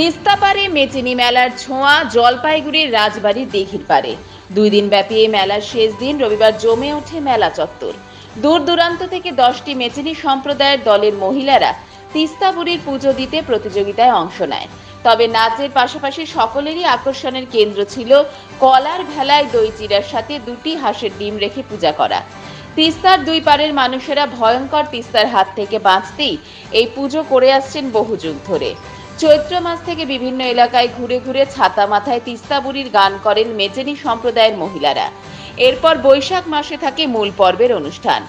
তিস্তাপাড়ে মেচিনি মেলার ছোঁয়া জলপাইগুড়ির রাজবাড়ির দিঘির পাড়ে দুই দিন ব্যাপী এই মেলার শেষ দিন রবিবার জমে ওঠে মেলা চত্বর। দূর দূরান্ত থেকে দশটি মেচিনি সম্প্রদায়ের দলের মহিলারা তিস্তা বুড়ির পুজো দিতে প্রতিযোগিতায় অংশ নেয়। তবে নাচের পাশাপাশি সকলেরই আকর্ষণের কেন্দ্র ছিল কলার ভেলায় দই চিড়ার সাথে দুটি হাঁসের ডিম রেখে পূজা করা। তিস্তার দুই পারের মানুষেরা ভয়ঙ্কর তিস্তার হাত থেকে বাঁচতেই এই পুজো করে আসছেন বহু যুগ ধরে। চৈত্র মাস থেকে বিভিন্ন এলাকায় ঘুরে ঘুরে ছাতা মাথায় তিস্তা বুড়ির গান করেন মেচেনি সম্প্রদায়ের মহিলারা। এরপর বৈশাখ মাসে থাকে মূল পর্বের অনুষ্ঠান।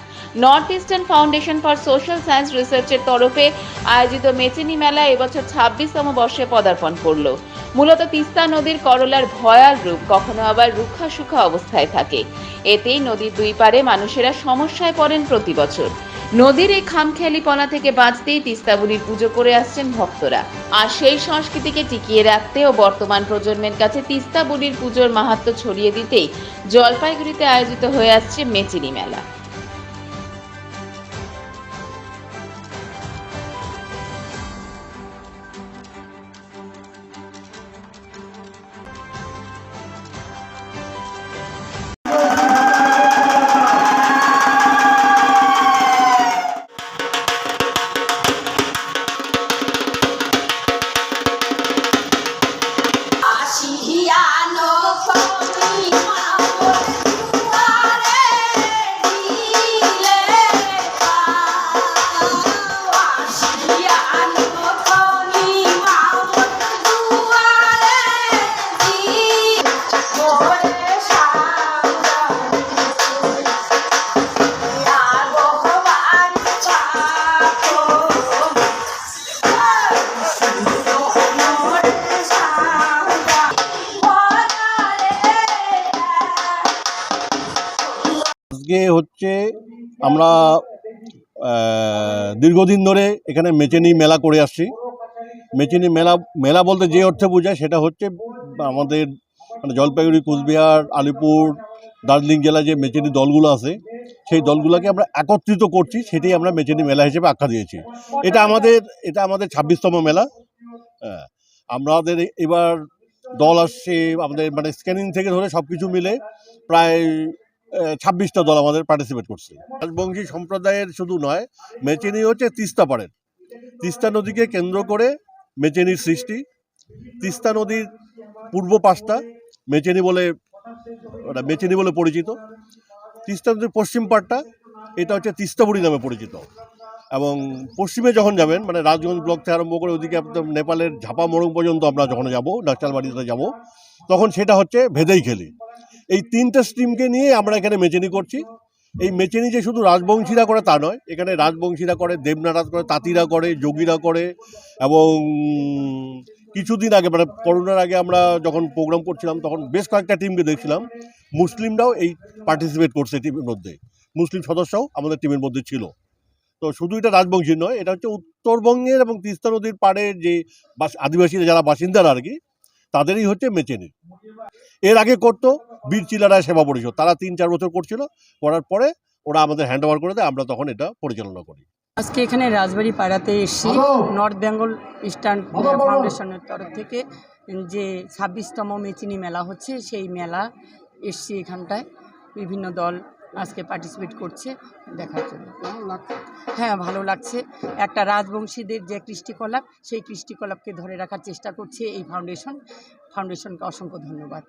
North Eastern Foundation for Social Science রিসার্চের তরফে আয়োজিত মেচেনি মেলা এবছর ছাব্বিশতম বর্ষে পদার্পণ করল। মূলত তিস্তা নদীর করলার ভয়াল রূপ কখনো আবার রুক্ষা সুখা অবস্থায় থাকে। এতেই নদীর দুই পারে মানুষেরা সমস্যায় পড়েন প্রতি বছর। নদীর এই খামখেয়ালিপনা থেকে বাঁচতেই তিস্তাবুড়ির পুজো করে আসছেন ভক্তরা। আর সেই সংস্কৃতিকে টিকিয়ে রাখতে ও বর্তমান প্রজন্মের কাছে তিস্তাবুড়ির পুজোর মাহাত্ম ছড়িয়ে দিতেই জলপাইগুড়িতে আয়োজিত হয়ে আসছে মেচিনি মেলা। হচ্ছে আমরা দীর্ঘদিন ধরে এখানে মেচেনি মেলা করে আসছি। মেচেনি মেলা মেলা বলতে যে অর্থে বোঝায় সেটা হচ্ছে আমাদের মানে জলপাইগুড়ি, কুচবিহার, আলিপুর, দার্জিলিং জেলায় যে মেচেনি দলগুলো আছে, সেই দলগুলোকে আমরা একত্রিত করছি, সেটাই আমরা মেচেনি মেলা হিসেবে আখ্যা দিয়েছি। এটা আমাদের এটা আমাদের ছাব্বিশতম মেলা। হ্যাঁ আমাদের এবার দল আসছে, আমাদের মানে স্ক্যানিং থেকে ধরে সব কিছু মিলে প্রায় ছাব্বিশটা দল আমাদের পার্টিসিপেট করছে। রাজবংশী সম্প্রদায়ের শুধু নয়, মেচেনি হচ্ছে তিস্তা পাড়ের। তিস্তা নদীকে কেন্দ্র করে মেচেনির সৃষ্টি। তিস্তা নদীর পূর্ব পাশটা মেচেনি বলে ওটা মেচেনি বলে পরিচিত। তিস্তা নদীর পশ্চিম পাড়টা, এটা হচ্ছে তিস্তাবুড়ি নামে পরিচিত। এবং পশ্চিমে যখন যাবেন মানে রাজগঞ্জ ব্লক থেকে আরম্ভ করে ওদিকে একদম নেপালের ঝাপা মোড়ং পর্যন্ত আমরা যখন যাব ডাক্তারবাড়িতে যাব, তখন সেটা হচ্ছে ভেদেই খেলি এই তিনটে স্ট্রিমকে নিয়ে আমরা এখানে মেচেনি করছি। এই মেচেনি যে শুধু রাজবংশীরা করে তা নয়, এখানে রাজবংশীরা করে, দেবনারাজ করে, তাঁতিরা করে, যোগীরা করে এবং কিছুদিন আগে মানে করোনার আগে আমরা যখন প্রোগ্রাম করছিলাম, তখন বেশ কয়েকটা টিমকে দেখছিলাম। মুসলিমরাও এই পার্টিসিপেট করছে টিমের মধ্যে। মুসলিম সদস্যও আমাদের টিমের মধ্যে ছিল। তো শুধু এটা রাজবংশী নয়, এটা হচ্ছে উত্তরবঙ্গের এবং তিস্তা নদীর পাড়ের যে বাস আদিবাসীরা যারা বাসিন্দারা আর কি তাদেরই হচ্ছে মেচেনি। এর আগে করতো বীর চিলারা সেবা পরিষদ। তারা তিন চার বছর করছিল করার পরে ওরা আমাদের হ্যান্ড ওভার করে দেয় আমরা তখন এটা পরিচালনা করি। আজকে এখানে রাজবাড়ি পাড়াতে এসেছি নর্থ বেঙ্গল ইস্টার্ন ফাউন্ডেশনের তরফ থেকে যে ছাব্বিশতম মেচিনি মেলা হচ্ছে সেই মেলা এসছি এখানটায়। বিভিন্ন দল আজকে পার্টিসিপেট করছে দেখার জন্য। হ্যাঁ ভালো লাগছে। একটা রাজবংশীদের যে কৃষ্টিকলাপ সেই কৃষ্টিকলাপকে ধরে রাখার চেষ্টা করছে এই ফাউন্ডেশন ফাউন্ডেশনকে অসংখ্য ধন্যবাদ।